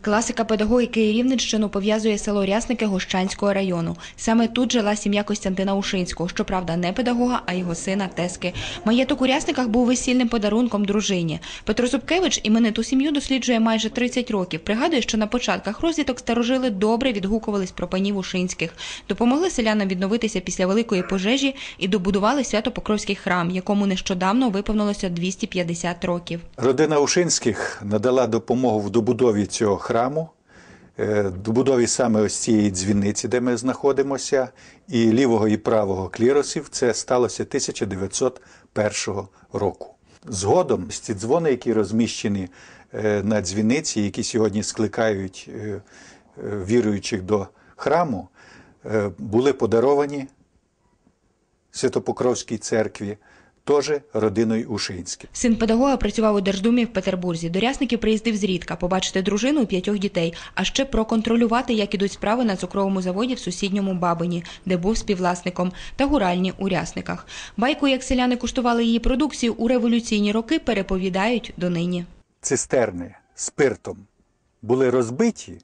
Класика педагогіки і Рівненщину пов'язує село Рясники Гощанського району. Саме тут жила сім'я Костянтина Ушинського, щоправда, не педагога, а його сина Тески. Маєток у Рясниках був весільним подарунком дружині. Петро Зубкевич імениту сім'ю досліджує майже 30 років. Пригадує, що на початках розвиток старожили добре відгукувались про панів Ушинських. Допомогли селянам відновитися після великої пожежі і добудували Свято-Покровський храм, якому нещодавно виповнилося 250 років. Родина Ушинських надала допомогу в добудові цього храму, е, добудові саме ось цієї дзвіниці, де ми знаходимося, і лівого і правого кліросів. Це сталося 1901 року. Згодом ці дзвони, які розміщені е, на дзвіниці, які сьогодні скликають е, віруючих до храму, були подаровані Святопокровській церкві, теж родиною Ушинських. Син педагога працював у Держдумі в Петербурзі. До Рясників приїздив зрідка, побачити дружину і п'ятьох дітей, а ще проконтролювати, як ідуть справи на цукровому заводі в сусідньому Бабині, де був співвласником, та гуральні у Рясниках. Байку, як селяни куштували її продукцію у революційні роки, переповідають донині. цистерни спиртом були розбиті,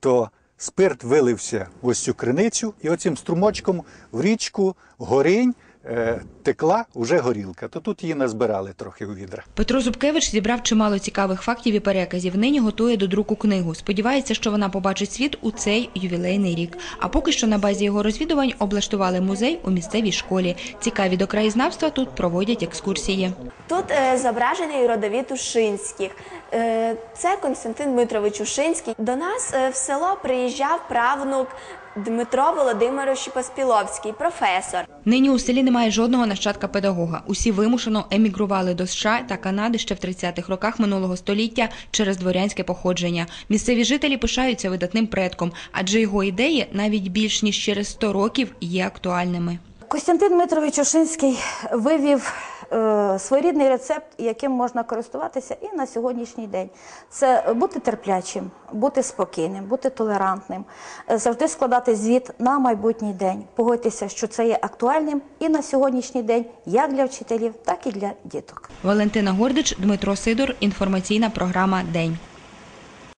то спирт вилився в ось цю криницю, і оцим струмочком в річку горинь текла уже горілка. То тут її назбирали трохи у відра. Петро Зубкевич зібрав чимало цікавих фактів і переказів. Нині готує до друку книгу. Сподівається, що вона побачить світ у цей ювілейний рік. А поки що на базі його розвідувань облаштували музей у місцевій школі. Цікаві до краєзнавства тут проводять екскурсії. Тут е, зображений родовід Ушинських. Е, це Константин Дмитрович Ушинський. До нас е, в село приїжджав правнук Дмитро Володимирович Поспіловський, професор. Нині у селі немає жодного нащадка педагога. Усі вимушено емігрували до США та Канади ще в 30-х роках минулого століття через дворянське походження. Місцеві жителі пишаються видатним предком, адже його ідеї навіть більш ніж через 100 років є актуальними. Костянтин Дмитрович Ошинський вивів своєрідний рецепт, яким можна користуватися і на сьогоднішній день. Це бути терплячим, бути спокійним, бути толерантним, е, завжди складати звіт на майбутній день. Погодьтеся, що це є актуальним і на сьогоднішній день, як для вчителів, так і для діток. Валентина Гордич, Дмитро Сидор. Інформаційна програма День.